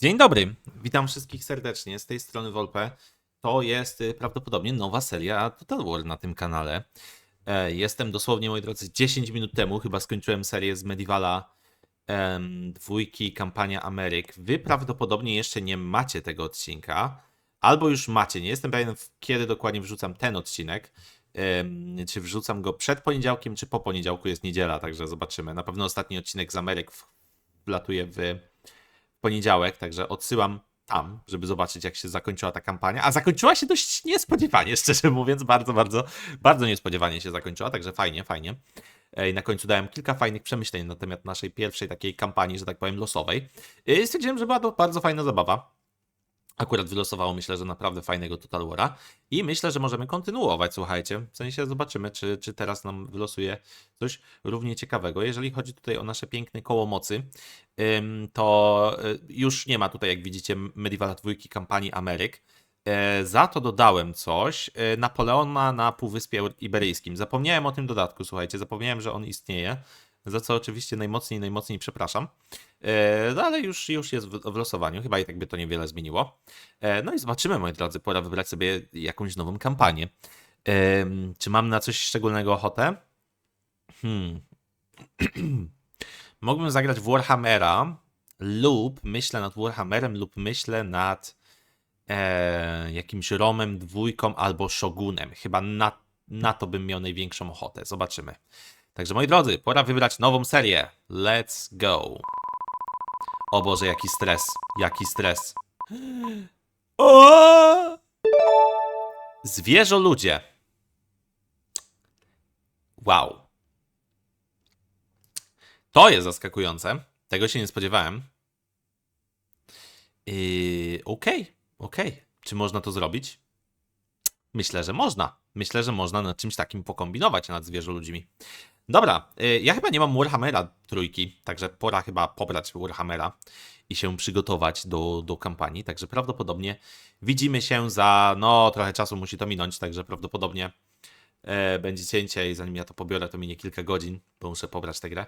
Dzień dobry, witam wszystkich serdecznie z tej strony Wolpe. To jest y, prawdopodobnie nowa seria Total War na tym kanale. E, Jestem dosłownie, moi drodzy, 10 minut temu chyba skończyłem serię z Medievala em, dwójki Kampania Ameryk. Wy prawdopodobnie jeszcze nie macie tego odcinka, albo już macie. Nie jestem pewien, kiedy dokładnie wrzucam ten odcinek. Czy wrzucam go przed poniedziałkiem, czy po poniedziałku jest niedziela, także zobaczymy. Na pewno ostatni odcinek z Ameryk wlatuje w poniedziałek, także odsyłam tam, żeby zobaczyć, jak się zakończyła ta kampania. A zakończyła się dość niespodziewanie, szczerze mówiąc, bardzo, bardzo, bardzo niespodziewanie się zakończyła, także fajnie, fajnie. E, I na końcu dałem kilka fajnych przemyśleń na temat naszej pierwszej takiej kampanii, że tak powiem, losowej. I stwierdziłem, że była to bardzo fajna zabawa. Akurat wylosowało, myślę, że naprawdę fajnego Total War'a. I myślę, że możemy kontynuować, słuchajcie. W sensie zobaczymy, czy, czy teraz nam wylosuje coś równie ciekawego. Jeżeli chodzi tutaj o nasze piękne koło mocy, to y, już nie ma tutaj, jak widzicie, Medieval dwójki kampanii Ameryk. E, Za to dodałem coś. e, Napoleona na Półwyspie Iberyjskim. Zapomniałem o tym dodatku, słuchajcie, zapomniałem, że on istnieje. Za co oczywiście najmocniej, najmocniej przepraszam. E, No ale już, już jest w, losowaniu, chyba i tak by to niewiele zmieniło. E, No i zobaczymy, moi drodzy, pora wybrać sobie jakąś nową kampanię. Em, Czy mam na coś szczególnego ochotę? Hmm. Mógłbym zagrać w Warhammera lub myślę nad Warhammerem lub myślę nad e, jakimś Romem, dwójką albo Shogunem. Chyba na, na to bym miał największą ochotę. Zobaczymy. Także moi drodzy, pora wybrać nową serię. Let's go. O Boże, jaki stres. Jaki stres. O! Zwierzę ludzie. Wow. To jest zaskakujące. Tego się nie spodziewałem. Yy, Okej, okej. Czy można to zrobić? Myślę, że można. Myślę, że można nad czymś takim pokombinować nad zwierzę ludźmi. Dobra, yy, ja chyba nie mam Warhammera trójki, także pora chyba pobrać Warhammera i się przygotować do, do kampanii. Także prawdopodobnie widzimy się za. No, trochę czasu musi to minąć, także prawdopodobnie e, będzie cięcie i zanim ja to pobiorę, to minie kilka godzin, bo muszę pobrać tę grę.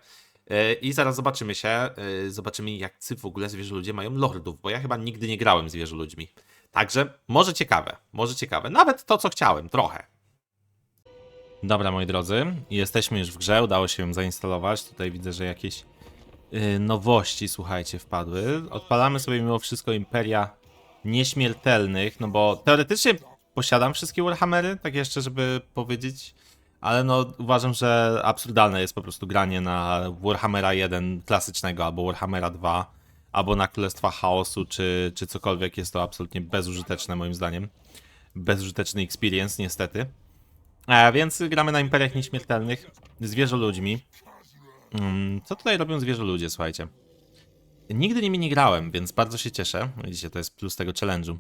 E, I zaraz zobaczymy się, e, zobaczymy jak w ogóle zwierzę ludzie mają lordów, bo ja chyba nigdy nie grałem zwierzę ludźmi. Także może ciekawe, może ciekawe. Nawet to, co chciałem, trochę. Dobra, moi drodzy, jesteśmy już w grze, udało się ją zainstalować. Tutaj widzę, że jakieś y, nowości, słuchajcie, wpadły. Odpalamy sobie mimo wszystko Imperia Nieśmiertelnych, no bo teoretycznie posiadam wszystkie Warhammery, tak jeszcze, żeby powiedzieć, ale no uważam, że absurdalne jest po prostu granie na Warhammera 1 klasycznego, albo Warhammera 2, albo na Królestwa Chaosu, czy, czy cokolwiek. Jest to absolutnie bezużyteczne moim zdaniem. Bezużyteczny experience, niestety. A więc gramy na Imperiach Nieśmiertelnych, zwierzę ludźmi. Mm, Co tutaj robią zwierzę ludzie, słuchajcie? Nigdy nimi nie grałem, więc bardzo się cieszę. Widzicie, to jest plus tego challenge'u.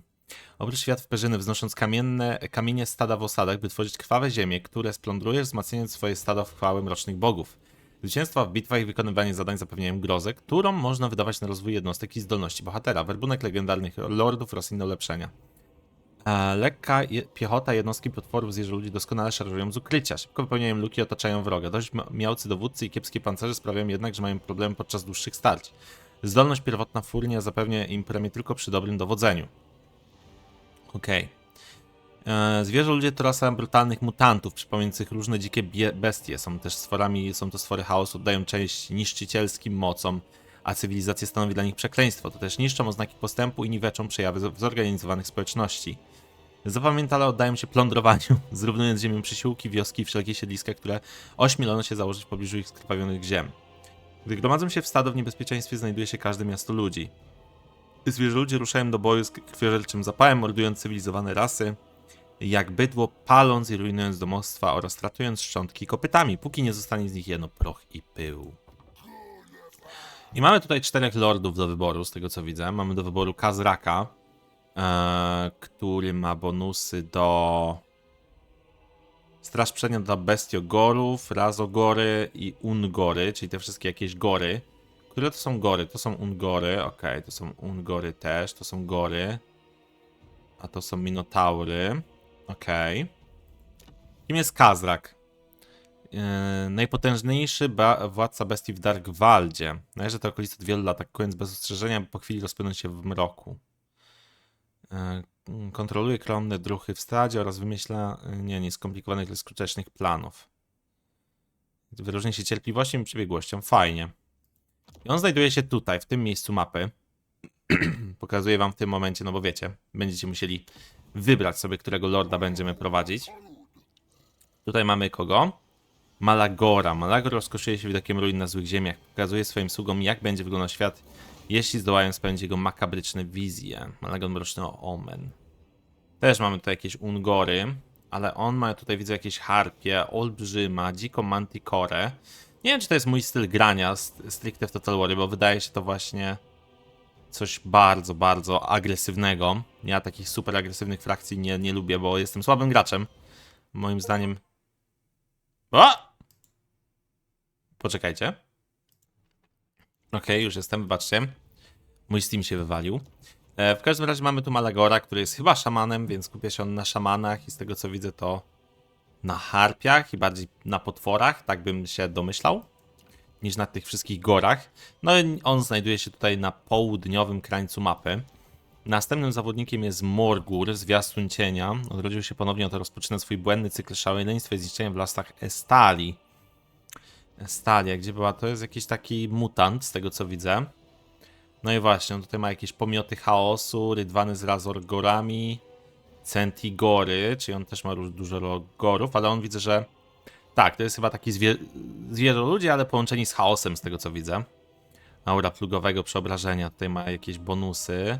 Obróć świat w perzyny, wznosząc kamienne, kamienie stada w osadach, by tworzyć krwawe ziemie, które splądrujesz, wzmacniając swoje stada w chwałę mrocznych bogów. Zwycięstwa w bitwach i wykonywanie zadań zapewniają grozę, którą można wydawać na rozwój jednostek i zdolności bohatera. Werbunek legendarnych lordów oraz inne ulepszenia. E, Lekka piechota jednostki potworów zwierzę ludzi doskonale szarżują z ukrycia. Szybko wypełniają luki i otaczają wroga. Dość miałcy dowódcy i kiepskie pancerze sprawiają jednak, że mają problemy podczas dłuższych starć. Zdolność pierwotna furnia zapewnia im premię tylko przy dobrym dowodzeniu. Okej. E, Zwierzę ludzie to rasa brutalnych mutantów, przypominających różne dzikie bestie. Są też stworami, są to stwory chaosu, oddają część niszczycielskim mocom, a cywilizacja stanowi dla nich przekleństwo. To też niszczą oznaki postępu i niweczą przejawy z- zorganizowanych społeczności. Zapamiętale oddają się plądrowaniu, zrównując ziemią przysiłki, wioski i wszelkie siedliska, które ośmielono się założyć w pobliżu ich skrwawionych ziem. Gdy gromadzą się w stado, w niebezpieczeństwie znajduje się każde miasto ludzi. Zwierzę ludzie ruszają do boju z krwiożerczym zapałem, mordując cywilizowane rasy, jak bydło, paląc i rujnując domostwa oraz tratując szczątki kopytami, póki nie zostanie z nich jedno proch i pył. I mamy tutaj czterech lordów do wyboru, z tego co widzę. Mamy do wyboru Kazraka, który ma bonusy do Straż Przednia dla Bestiogorów, Razogory i Ungory, czyli te wszystkie jakieś gory. Które to są gory? To są Ungory, okej, to są Ungory też, to są gory. A to są Minotaury, okej. Kim jest Kazrak? Yy, najpotężniejszy władca bestii w Darkwaldzie. Należy to okolice od wielu lat, atakując bez ostrzeżenia, by po chwili rozpłynąć się w mroku. Yy, kontroluje kromne druchy w stradzie oraz wymyśla yy, nie, nieskomplikowanych, ale skutecznych planów. Wyróżnia się cierpliwością i przebiegłością. Fajnie. I on znajduje się tutaj, w tym miejscu mapy. Pokazuję wam w tym momencie, no bo wiecie, będziecie musieli wybrać sobie, którego lorda będziemy prowadzić. Tutaj mamy kogo? Malagora. Malagor rozkoszuje się widokiem ruin na złych ziemiach. Pokazuje swoim sługom, jak będzie wyglądał świat, jeśli zdołają spełnić jego makabryczne wizje. Malagor mroczny omen. Też mamy tutaj jakieś ungory, ale on ma tutaj, widzę, jakieś harpie, olbrzyma, dziką manticore. Nie wiem, czy to jest mój styl grania st- stricte w Total War, bo wydaje się to właśnie coś bardzo, bardzo agresywnego. Ja takich super agresywnych frakcji nie, nie lubię, bo jestem słabym graczem. Moim zdaniem. O! Poczekajcie. Okej, już jestem, wybaczcie. Mój Steam się wywalił. E, w każdym razie mamy tu Malagora, który jest chyba szamanem, więc skupia się on na szamanach i z tego co widzę to na harpiach i bardziej na potworach, tak bym się domyślał, niż na tych wszystkich gorach. No i on znajduje się tutaj na południowym krańcu mapy. Następnym zawodnikiem jest Morgur, zwiastun cienia. Odrodził się ponownie, oto rozpoczyna swój błędny cykl szaleństwa i zniszczenia w lasach Estali. Estalia, gdzie była? To jest jakiś taki mutant, z tego co widzę. No i właśnie, on tutaj ma jakieś pomioty chaosu, rydwany z razorgorami, centigory, czyli on też ma dużo gorów, ale on widzę, że tak, to jest chyba taki zwie zwierzoludzi, ale połączeni z chaosem, z tego co widzę. Aura plugowego przeobrażenia, tutaj ma jakieś bonusy.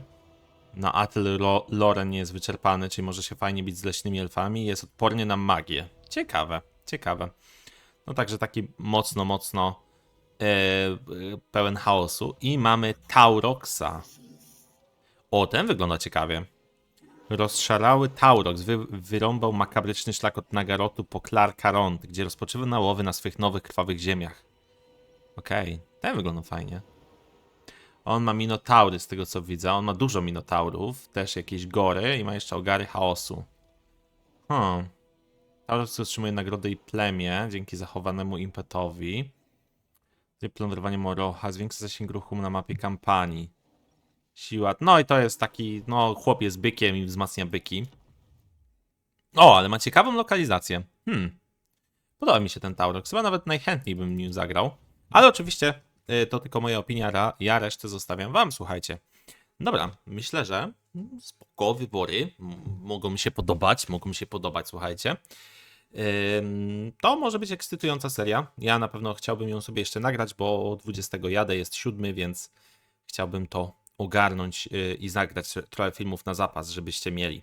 Na Atyl Loren jest wyczerpany, czyli może się fajnie bić z leśnymi elfami. Jest odporny na magię. Ciekawe, ciekawe. No także taki mocno, mocno e, pełen chaosu. I mamy Tauroxa. O, ten wygląda ciekawie. Rozszalały Taurox wy, wyrąbał makabryczny szlak od Nagarotu po Klarkaront, gdzie rozpoczywa nałowy na swych nowych krwawych ziemiach. Okej, ten wygląda fajnie. On ma minotaury, z tego co widzę. On ma dużo minotaurów, też jakieś gory i ma jeszcze ogary chaosu. Hmm. Taurus otrzymuje nagrodę i plemię dzięki zachowanemu impetowi. Plądrowanie Morocha zwiększa zasięg ruchu na mapie kampanii. Siła. No i to jest taki, no, chłop jest bykiem i wzmacnia byki. O, ale ma ciekawą lokalizację. Hmm. Podoba mi się ten Taurox. Chyba nawet najchętniej bym nim zagrał. Ale oczywiście y, to tylko moja opinia. Ja resztę zostawiam wam, słuchajcie. Dobra, myślę, że spoko, wybory mogą mi się podobać, mogą mi się podobać, słuchajcie. To może być ekscytująca seria. Ja na pewno chciałbym ją sobie jeszcze nagrać, bo 20 jadę, jest 7, więc chciałbym to ogarnąć y, i zagrać trochę filmów na zapas, żebyście mieli.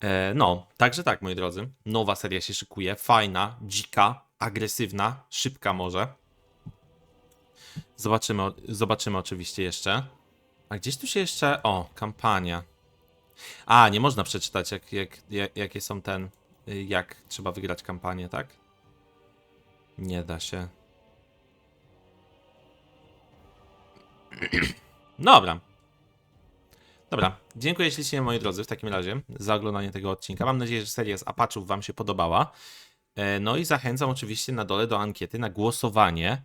E, No, także tak, moi drodzy. Nowa seria się szykuje. Fajna, dzika, agresywna, szybka może. Zobaczymy, zobaczymy oczywiście jeszcze. A gdzieś tu się jeszcze. O, kampania. A, nie można przeczytać, jak, jak, jak, jakie są ten. Y, Jak trzeba wygrać kampanię, tak? Nie da się. Dobra. Dobra, dziękuję ślicznie moi drodzy w takim razie za oglądanie tego odcinka. Mam nadzieję, że seria z Apaczów Wam się podobała. E, No i zachęcam oczywiście na dole do ankiety, na głosowanie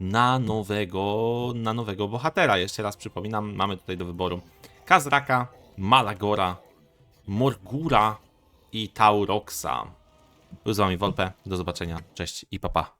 na nowego, na nowego bohatera. Jeszcze raz przypominam, mamy tutaj do wyboru Kazraka, Malagora, Morgura i Tauroxa. Był z Wami Wolpe, do zobaczenia, cześć i papa. Pa.